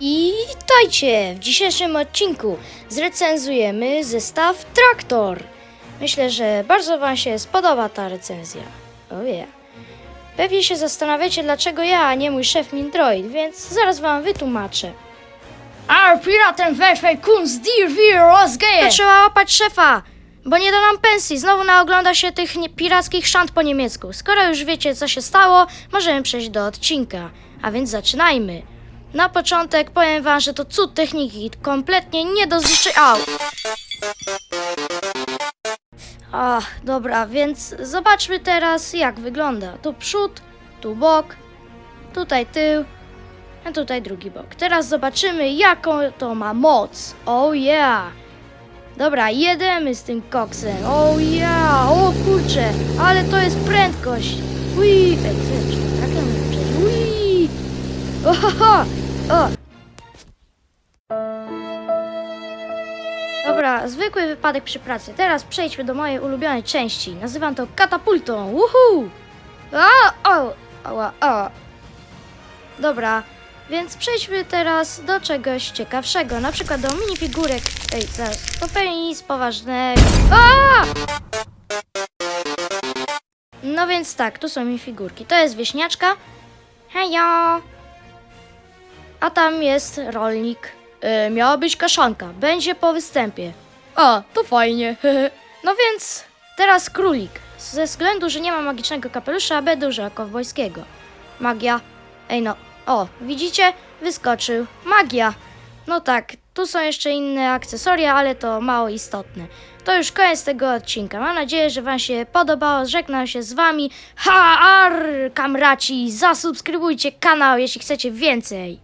I witajcie! W dzisiejszym odcinku zrecenzujemy zestaw Traktor. Myślę, że bardzo Wam się spodoba ta recenzja. O yeah. Pewnie się zastanawiacie, dlaczego ja, a nie mój szef Mindroid, więc zaraz Wam wytłumaczę. Our piraten werfej kunst dir wir rozgeje! Trzeba łapać szefa, bo nie da nam pensji. Znowu naogląda się tych nie- pirackich szant po niemiecku. Skoro już wiecie, co się stało, możemy przejść do odcinka. A więc zaczynajmy. Na początek powiem wam, że to cud techniki, kompletnie nie do zniszczenia. Au! Ach, dobra, więc zobaczmy teraz, jak wygląda. Tu przód, tu bok, tutaj tył, a tutaj drugi bok. Teraz zobaczymy, jaką to ma moc. Oh yeah! Dobra, jedziemy z tym koksem. O ja, o kurczę, ale to jest prędkość. Ui, ej, co tak ja? Ui, ohoho, o. Dobra, zwykły wypadek przy pracy. Teraz przejdźmy do mojej ulubionej części. Nazywam to katapultą. Uhu! A, o, ała, o. Dobra, więc przejdźmy teraz do czegoś ciekawszego, na przykład do minifigurek. Ej, zaraz, to pewnie nic poważnego. A! No więc tak, tu są minifigurki. To jest wieśniaczka. Hejo! A tam jest rolnik. E, miała być kaszanka. Będzie po występie. A, to fajnie. no więc teraz królik. Ze względu, że nie ma magicznego kapelusza, będę użyła kowbojskiego. Magia. Ej no, o, widzicie? Wyskoczył. Magia. No tak, tu są jeszcze inne akcesoria, ale to mało istotne. To już koniec tego odcinka. Mam nadzieję, że Wam się podobało. Żegnam się z Wami. Ha, ar, kamraci. Zasubskrybujcie kanał, jeśli chcecie więcej.